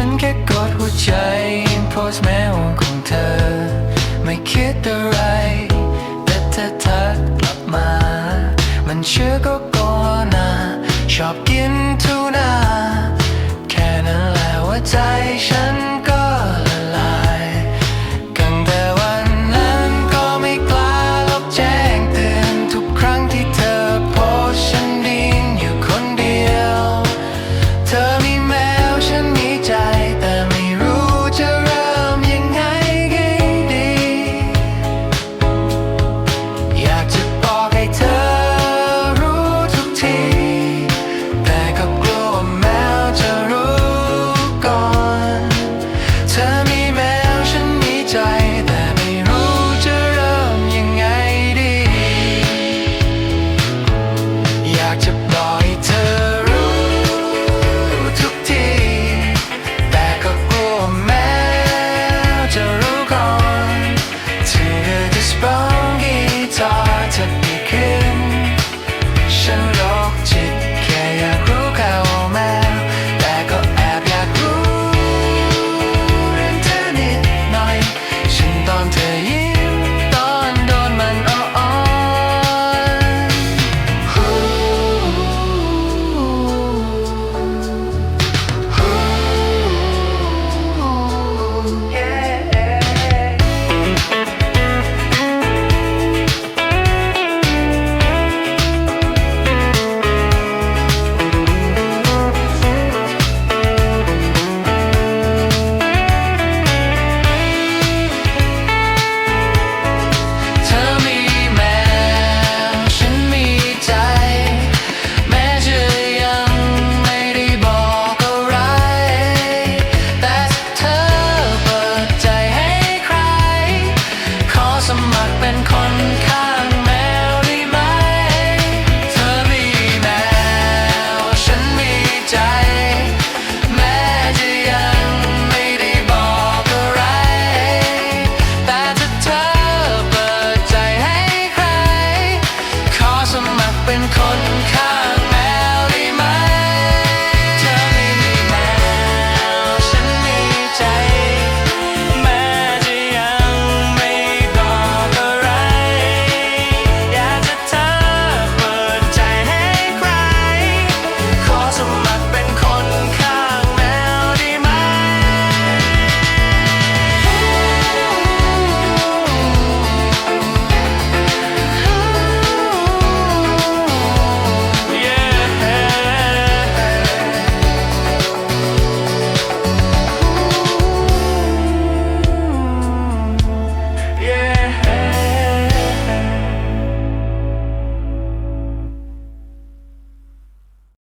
ฉันแค่กดหัวใจโพสแมวของเธอ ไม่คิดอะไร แต่เธอทักกลับมา มันเชื่อก็กอนาชอบกินทูน่า open car